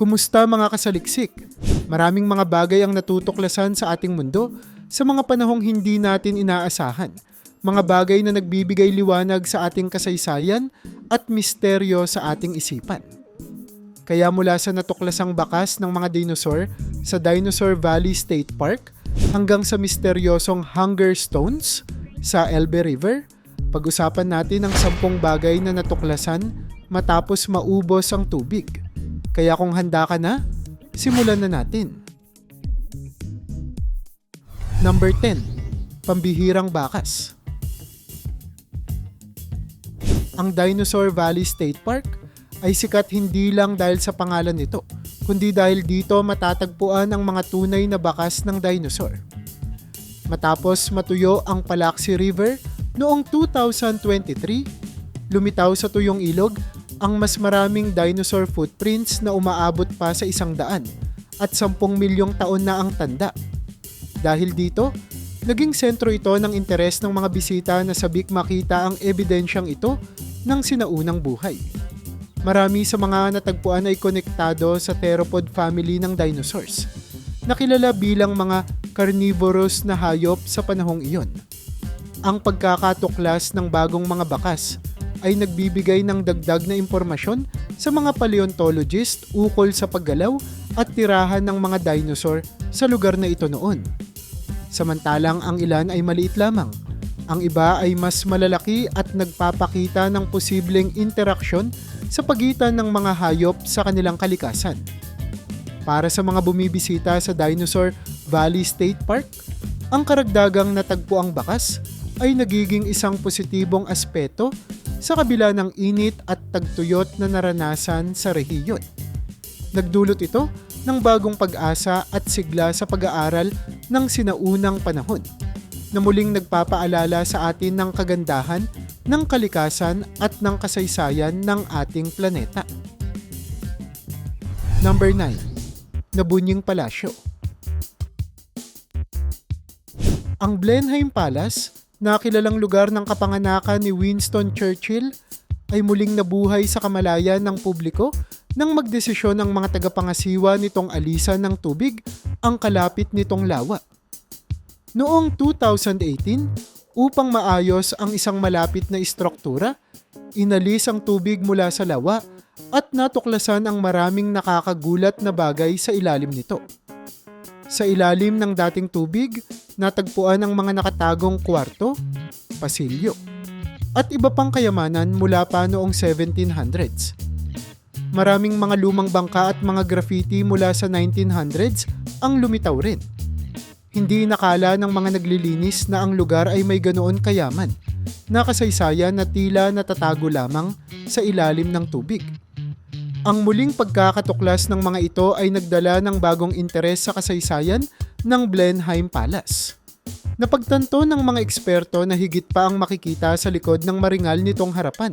Kumusta mga kasaliksik? Maraming mga bagay ang natutuklasan sa ating mundo sa mga panahong hindi natin inaasahan. Mga bagay na nagbibigay liwanag sa ating kasaysayan at misteryo sa ating isipan. Kaya mula sa natuklasang bakas ng mga dinosaur sa Dinosaur Valley State Park hanggang sa misteryosong Hunger Stones sa Elbe River, pag-usapan natin ang sampung bagay na natuklasan matapos maubos ang tubig. Kaya kung handa ka na, simulan na natin. Number 10. Pambihirang bakas. Ang Dinosaur Valley State Park ay sikat hindi lang dahil sa pangalan nito, kundi dahil dito matatagpuan ang mga tunay na bakas ng dinosaur. Matapos matuyo ang Palaxi River noong 2023, lumitaw sa tuyong ilog ang mas maraming dinosaur footprints na umaabot pa sa isang daan at 10 milyong taon na ang tanda. Dahil dito, naging sentro ito ng interes ng mga bisita na sabik makita ang ebidensyang ito ng sinaunang buhay. Marami sa mga natagpuan ay konektado sa theropod family ng dinosaurs, nakilala bilang mga carnivorous na hayop sa panahong iyon. Ang pagkakatuklas ng bagong mga bakas ay nagbibigay ng dagdag na impormasyon sa mga paleontologist ukol sa paggalaw at tirahan ng mga dinosaur sa lugar na ito noon. Samantalang ang ilan ay maliit lamang. Ang iba ay mas malalaki at nagpapakita ng posibleng interaksyon sa pagitan ng mga hayop sa kanilang kalikasan. Para sa mga bumibisita sa Dinosaur Valley State Park, ang karagdagang natagpuang bakas ay nagiging isang positibong aspeto sa kabila ng init at tagtuyot na naranasan sa rehiyon. Nagdulot ito ng bagong pag-asa at sigla sa pag-aaral ng sinaunang panahon na muling nagpapaalala sa atin ng kagandahan ng kalikasan at ng kasaysayan ng ating planeta. Number 9. Nabunying Palasyo Ang Blenheim Palace, na kilalang lugar ng kapanganakan ni Winston Churchill, ay muling nabuhay sa kamalayan ng publiko nang magdesisyon ang mga tagapangasiwa nitong alisan ng tubig ang kalapit nitong lawa. Noong 2018, upang maayos ang isang malapit na istruktura, inalis ang tubig mula sa lawa at natuklasan ang maraming nakakagulat na bagay sa ilalim nito. Sa ilalim ng dating tubig, natagpuan ang mga nakatagong kwarto, pasilyo, at iba pang kayamanan mula pa noong 1700s. Maraming mga lumang bangka at mga graffiti mula sa 1900s ang lumitaw rin. Hindi nakala ng mga naglilinis na ang lugar ay may ganoon kayaman, na kasaysayan na tila natatago lamang sa ilalim ng tubig. Ang muling pagkakatuklas ng mga ito ay nagdala ng bagong interes sa kasaysayan ng Blenheim Palace. Napagtanto ng mga eksperto na higit pa ang makikita sa likod ng maringal nitong harapan.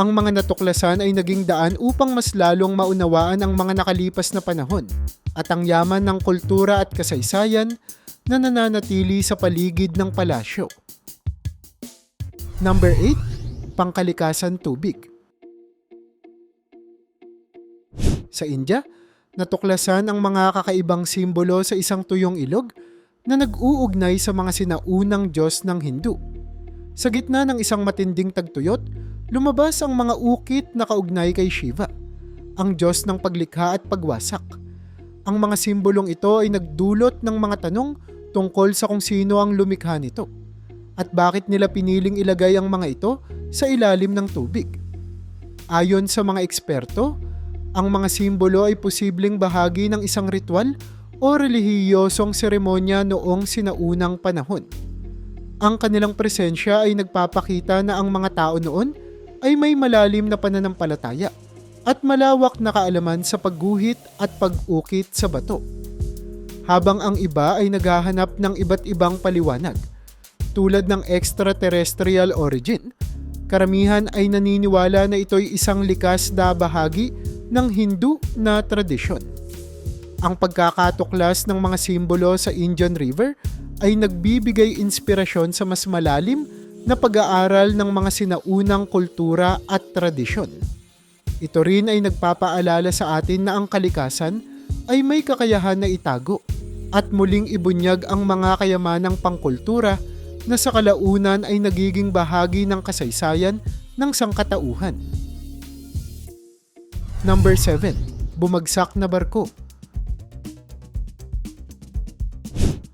Ang mga natuklasan ay naging daan upang mas lalong maunawaan ang mga nakalipas na panahon at ang yaman ng kultura at kasaysayan na nananatili sa paligid ng palasyo. Number 8. Pangkalikasan tubig. Sa India, natuklasan ang mga kakaibang simbolo sa isang tuyong ilog na nag-uugnay sa mga sinaunang Diyos ng Hindu. Sa gitna ng isang matinding tagtuyot, lumabas ang mga ukit na kaugnay kay Shiva, ang Diyos ng paglikha at pagwasak. Ang mga simbolong ito ay nagdulot ng mga tanong tungkol sa kung sino ang lumikha nito at bakit nila piniling ilagay ang mga ito sa ilalim ng tubig. Ayon sa mga eksperto, ang mga simbolo ay posibleng bahagi ng isang ritual o relihiyosong seremonya noong sinaunang panahon. Ang kanilang presensya ay nagpapakita na ang mga tao noon ay may malalim na pananampalataya at malawak na kaalaman sa pagguhit at pag-ukit sa bato. Habang ang iba ay naghahanap ng iba't ibang paliwanag, tulad ng extraterrestrial origin, karamihan ay naniniwala na ito'y isang likas na bahagi ng Hindu na tradisyon. Ang pagkakatuklas ng mga simbolo sa Indian River ay nagbibigay inspirasyon sa mas malalim na pag-aaral ng mga sinaunang kultura at tradisyon. Ito rin ay nagpapaalala sa atin na ang kalikasan ay may kakayahan na itago at muling ibunyag ang mga kayamanang pangkultura na sa kalaunan ay nagiging bahagi ng kasaysayan ng sangkatauhan. Number 7. Bumagsak na barko.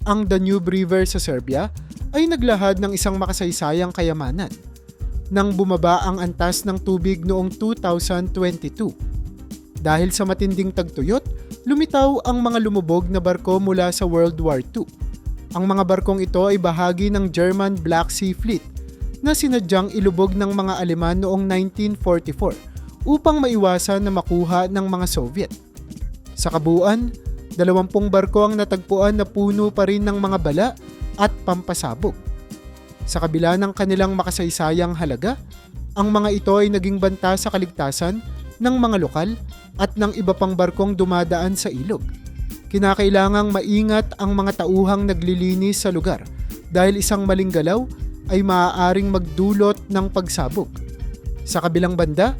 Ang Danube River sa Serbia ay naglahad ng isang makasaysayang kayamanan nang bumaba ang antas ng tubig noong 2022. Dahil sa matinding tagtuyot, lumitaw ang mga lumubog na barko mula sa World War II. Ang mga barkong ito ay bahagi ng German Black Sea Fleet na sinadyang ilubog ng mga Aleman noong 1944 upang maiwasan na makuha ng mga Soviet. Sa kabuuan, dalawampung barko ang natagpuan na puno pa rin ng mga bala at pampasabog. Sa kabila ng kanilang makasaysayang halaga, ang mga ito ay naging banta sa kaligtasan ng mga lokal at ng iba pang barkong dumadaan sa ilog. Kinakailangang maingat ang mga tauhang naglilinis sa lugar dahil isang maling galaw ay maaaring magdulot ng pagsabog. Sa kabilang banda,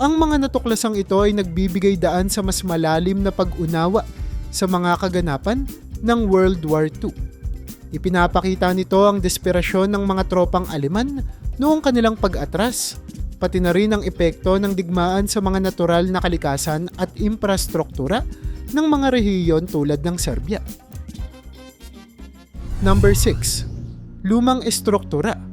ang mga natuklasang ito ay nagbibigay daan sa mas malalim na pag-unawa sa mga kaganapan ng World War II. Ipinapakita nito ang desperasyon ng mga tropang Aleman noong kanilang pag-atras, pati na rin ang epekto ng digmaan sa mga natural na kalikasan at infrastruktura ng mga rehiyon tulad ng Serbia. Number 6. Lumang estruktura.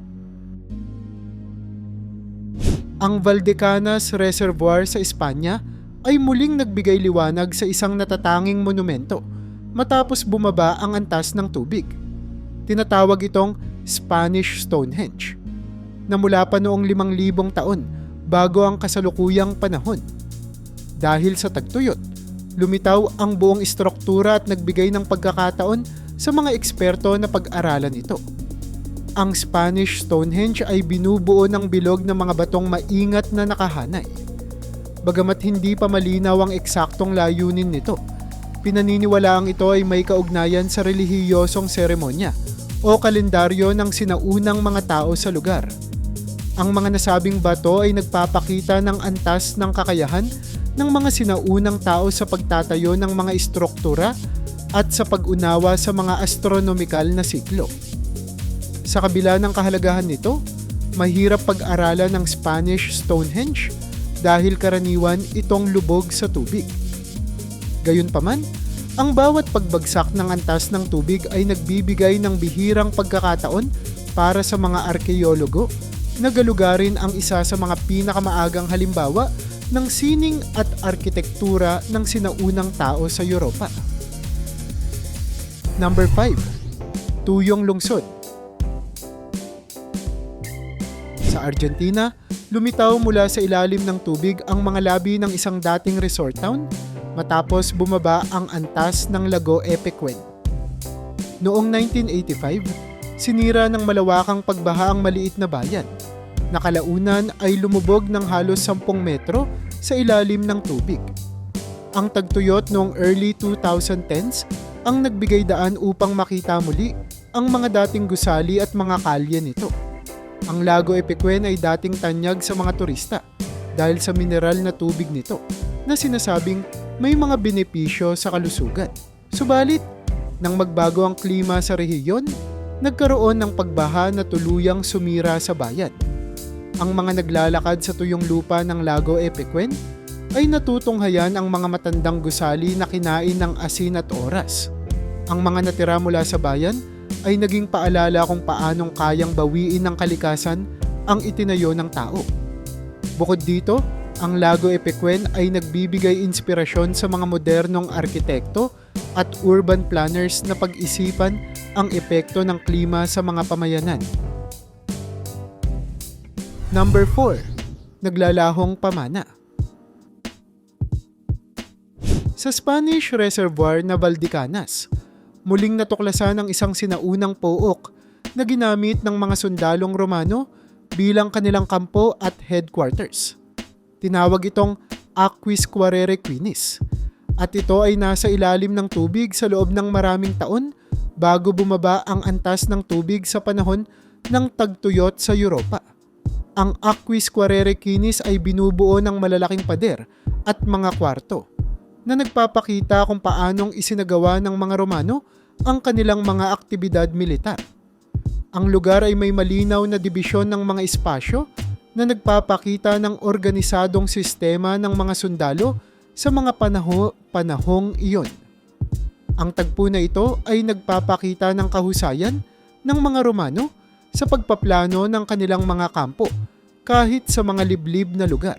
Ang Valdecanas Reservoir sa Espanya ay muling nagbigay liwanag sa isang natatanging monumento matapos bumaba ang antas ng tubig. Tinatawag itong Spanish Stonehenge na mula pa noong 5,000 taon bago ang kasalukuyang panahon. Dahil sa tagtuyot, lumitaw ang buong istruktura at nagbigay ng pagkakataon sa mga eksperto na pag-aralan ito. Ang Spanish Stonehenge ay binubuo ng bilog ng mga batong maingat na nakahanay. Bagamat hindi pa malinaw ang eksaktong layunin nito, pinaniniwalaang ito ay may kaugnayan sa relihiyosong seremonya o kalendaryo ng sinaunang mga tao sa lugar. Ang mga nasabing bato ay nagpapakita ng antas ng kakayahan ng mga sinaunang tao sa pagtatayo ng mga istruktura at sa pag-unawa sa mga astronomikal na siklo. Sa kabila ng kahalagahan nito, mahirap pag-aralan ng Spanish Stonehenge dahil karaniwan itong lubog sa tubig. Gayunpaman, ang bawat pagbagsak ng antas ng tubig ay nagbibigay ng bihirang pagkakataon para sa mga arkeologo na galugarin ang isa sa mga pinakamaagang halimbawa ng sining at arkitektura ng sinaunang tao sa Europa. Number 5. Tuyong Lungsod Argentina, lumitaw mula sa ilalim ng tubig ang mga labi ng isang dating resort town matapos bumaba ang antas ng Lago Epecuén. Noong 1985, sinira ng malawakang pagbaha ang maliit na bayan. Nakalaunan ay lumubog ng halos 10 metro sa ilalim ng tubig. Ang tagtuyot noong early 2010s ang nagbigay daan upang makita muli ang mga dating gusali at mga kalye nito. Ang Lago Epecuén ay dating tanyag sa mga turista dahil sa mineral na tubig nito na sinasabing may mga benepisyo sa kalusugan. Subalit, nang magbago ang klima sa rehiyon, nagkaroon ng pagbaha na tuluyang sumira sa bayan. Ang mga naglalakad sa tuyong lupa ng Lago Epecuén ay natutunghayan ang mga matandang gusali na kinain ng asin at oras. Ang mga natira mula sa bayan ay naging paalala kung paanong kayang bawiin ng kalikasan ang itinayo ng tao. Bukod dito, ang Lago Epecuén ay nagbibigay inspirasyon sa mga modernong arkitekto at urban planners na pag-isipan ang epekto ng klima sa mga pamayanan. Number 4. Naglalahong pamana. Sa Spanish reservoir na Valdecanas, muling natuklasan ang isang sinaunang pook na ginamit ng mga sundalong Romano bilang kanilang kampo at headquarters. Tinawag itong Aquis Quarere Quinis at ito ay nasa ilalim ng tubig sa loob ng maraming taon bago bumaba ang antas ng tubig sa panahon ng tagtuyot sa Europa. Ang Aquis Quarere Kinis ay binubuo ng malalaking pader at mga kwarto na nagpapakita kung paanong isinagawa ng mga Romano ang kanilang mga aktibidad militar. Ang lugar ay may malinaw na dibisyon ng mga espasyo na nagpapakita ng organisadong sistema ng mga sundalo sa mga panaho, panahong iyon. Ang tagpo na ito ay nagpapakita ng kahusayan ng mga Romano sa pagpaplano ng kanilang mga kampo kahit sa mga liblib na lugar.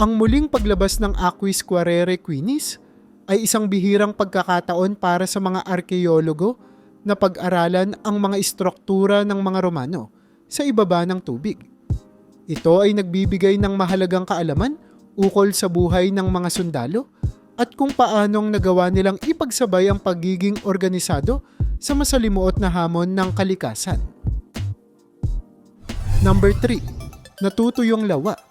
Ang muling paglabas ng Aquis Quarere Quinis ay isang bihirang pagkakataon para sa mga arkeologo na pag-aralan ang mga istruktura ng mga Romano sa ibaba ng tubig. Ito ay nagbibigay ng mahalagang kaalaman ukol sa buhay ng mga sundalo at kung paanong nagawa nilang ipagsabay ang pagiging organisado sa masalimuot na hamon ng kalikasan. Number 3. Natutuyong lawa.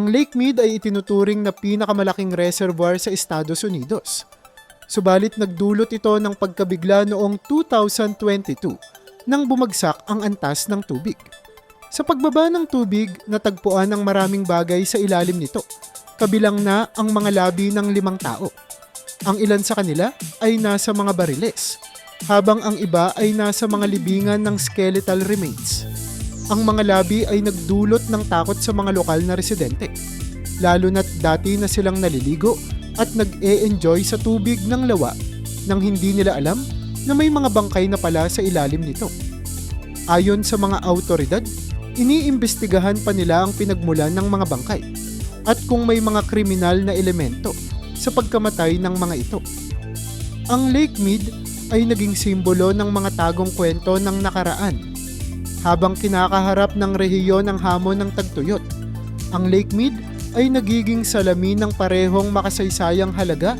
Ang Lake Mead ay itinuturing na pinakamalaking reservoir sa Estados Unidos. Subalit nagdulot ito ng pagkabigla noong 2022 nang bumagsak ang antas ng tubig. Sa pagbaba ng tubig, natagpuan ang maraming bagay sa ilalim nito, kabilang na ang mga labi ng limang tao. Ang ilan sa kanila ay nasa mga bariles, habang ang iba ay nasa mga libingan ng skeletal remains. Ang mga labi ay nagdulot ng takot sa mga lokal na residente, lalo na't dati na silang naliligo at nag-e-enjoy sa tubig ng lawa nang hindi nila alam na may mga bangkay na pala sa ilalim nito. Ayon sa mga autoridad, iniimbestigahan pa nila ang pinagmulan ng mga bangkay at kung may mga kriminal na elemento sa pagkamatay ng mga ito. Ang Lake Mead ay naging simbolo ng mga tagong kwento ng nakaraan habang kinakaharap ng rehiyon ng hamon ng tagtuyot. Ang Lake Mead ay nagiging salamin ng parehong makasaysayang halaga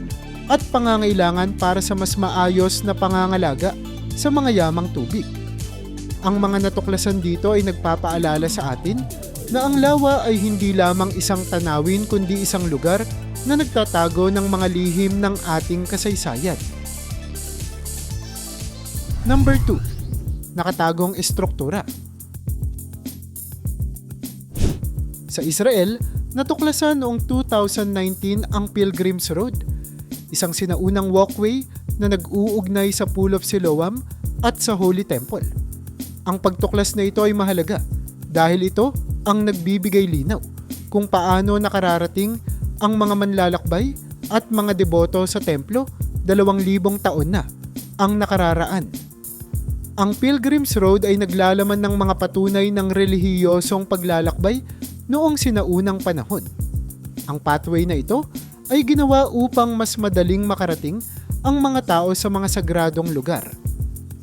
at pangangailangan para sa mas maayos na pangangalaga sa mga yamang tubig. Ang mga natuklasan dito ay nagpapaalala sa atin na ang lawa ay hindi lamang isang tanawin kundi isang lugar na nagtatago ng mga lihim ng ating kasaysayan. Number 2. Nakatagong estruktura. Sa Israel, natuklasan noong 2019 ang Pilgrim's Road, isang sinaunang walkway na nag-uugnay sa Pool of Siloam at sa Holy Temple. Ang pagtuklas na ito ay mahalaga dahil ito ang nagbibigay linaw kung paano nakararating ang mga manlalakbay at mga deboto sa templo dalawang libong taon na ang nakararaan. Ang Pilgrim's Road ay naglalaman ng mga patunay ng relihiyosong paglalakbay noong sinaunang panahon. Ang pathway na ito ay ginawa upang mas madaling makarating ang mga tao sa mga sagradong lugar.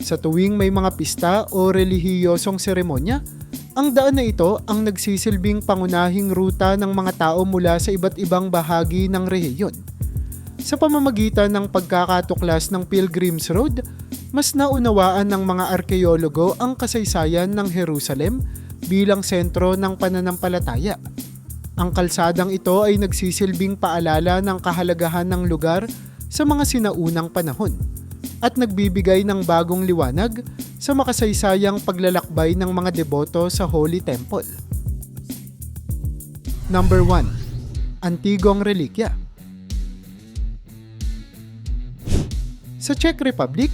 Sa tuwing may mga pista o relihiyosong seremonya, ang daan na ito ang nagsisilbing pangunahing ruta ng mga tao mula sa iba't ibang bahagi ng rehiyon. Sa pamamagitan ng pagkakatuklas ng Pilgrim's Road, mas naunawaan ng mga arkeologo ang kasaysayan ng Jerusalem bilang sentro ng pananampalataya. Ang kalsadang ito ay nagsisilbing paalala ng kahalagahan ng lugar sa mga sinaunang panahon at nagbibigay ng bagong liwanag sa makasaysayang paglalakbay ng mga deboto sa Holy Temple. Number 1. Antigong Relikya Sa Czech Republic,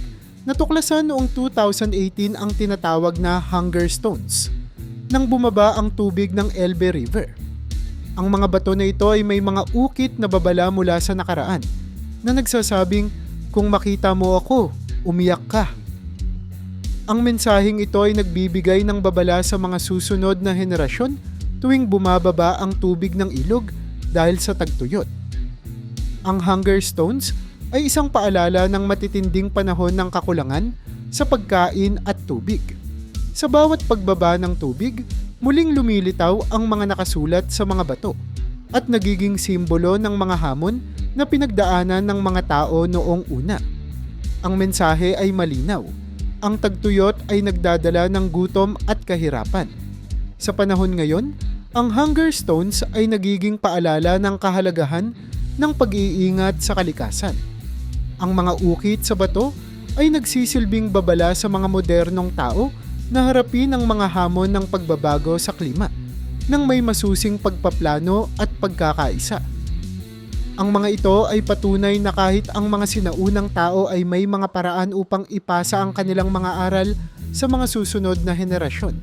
natuklasan noong 2018 ang tinatawag na Hunger Stones nang bumaba ang tubig ng Elbe River. Ang mga bato na ito ay may mga ukit na babala mula sa nakaraan na nagsasabing, kung makita mo ako, umiyak ka. Ang mensaheng ito ay nagbibigay ng babala sa mga susunod na henerasyon tuwing bumababa ang tubig ng ilog dahil sa tagtuyot. Ang Hunger Stones ay isang paalala ng matitinding panahon ng kakulangan sa pagkain at tubig. Sa bawat pagbaba ng tubig, muling lumilitaw ang mga nakasulat sa mga bato at nagiging simbolo ng mga hamon na pinagdaanan ng mga tao noong una. Ang mensahe ay malinaw. Ang tagtuyot ay nagdadala ng gutom at kahirapan. Sa panahon ngayon, ang hunger stones ay nagiging paalala ng kahalagahan ng pag-iingat sa kalikasan. Ang mga ukit sa bato ay nagsisilbing babala sa mga modernong tao na harapin ang mga hamon ng pagbabago sa klima ng may masusing pagpaplano at pagkakaisa. Ang mga ito ay patunay na kahit ang mga sinaunang tao ay may mga paraan upang ipasa ang kanilang mga aral sa mga susunod na henerasyon.